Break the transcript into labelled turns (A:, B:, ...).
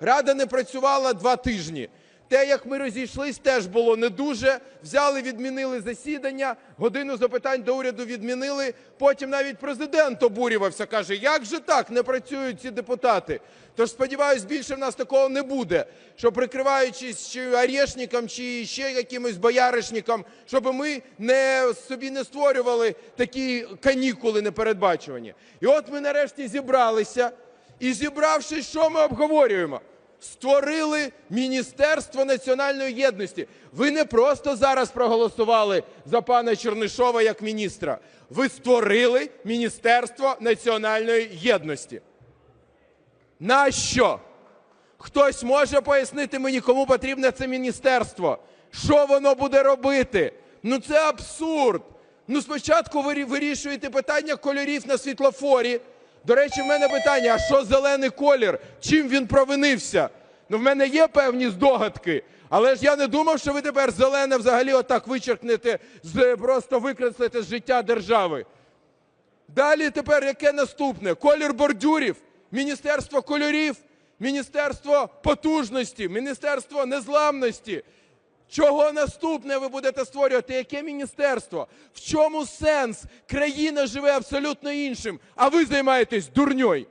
A: Рада не працювала два тижні. Те, як ми розійшлись, теж було не дуже. Взяли, відмінили засідання, годину запитань до уряду відмінили. Потім навіть президент обурювався, каже, як же так не працюють ці депутати. Тож сподіваюсь, більше в нас такого не буде, що прикриваючись чи орешником, чи ще якимось бояришником, щоб ми не, собі не створювали такі канікули непередбачувані. І от ми нарешті зібралися. І зібравшись, що ми обговорюємо? Створили Міністерство національної єдності. Ви не просто зараз проголосували за пана Чернишова як міністра. Ви створили Міністерство національної єдності. На що? Хтось може пояснити мені, кому потрібне це міністерство? Що воно буде робити? Ну це абсурд. Ну спочатку ви вирішуєте питання кольорів на світлофорі. До речі, в мене питання: а що зелений колір? Чим він провинився? Ну, в мене є певні здогадки, але ж я не думав, що ви тепер зелене взагалі отак вичеркнете, просто викреслите з життя держави. Далі тепер яке наступне? Колір бордюрів, Міністерство кольорів, Міністерство потужності, Міністерство незламності. Чого наступне ви будете створювати? Яке міністерство? В чому сенс? Країна живе абсолютно іншим, а ви займаєтесь дурньою.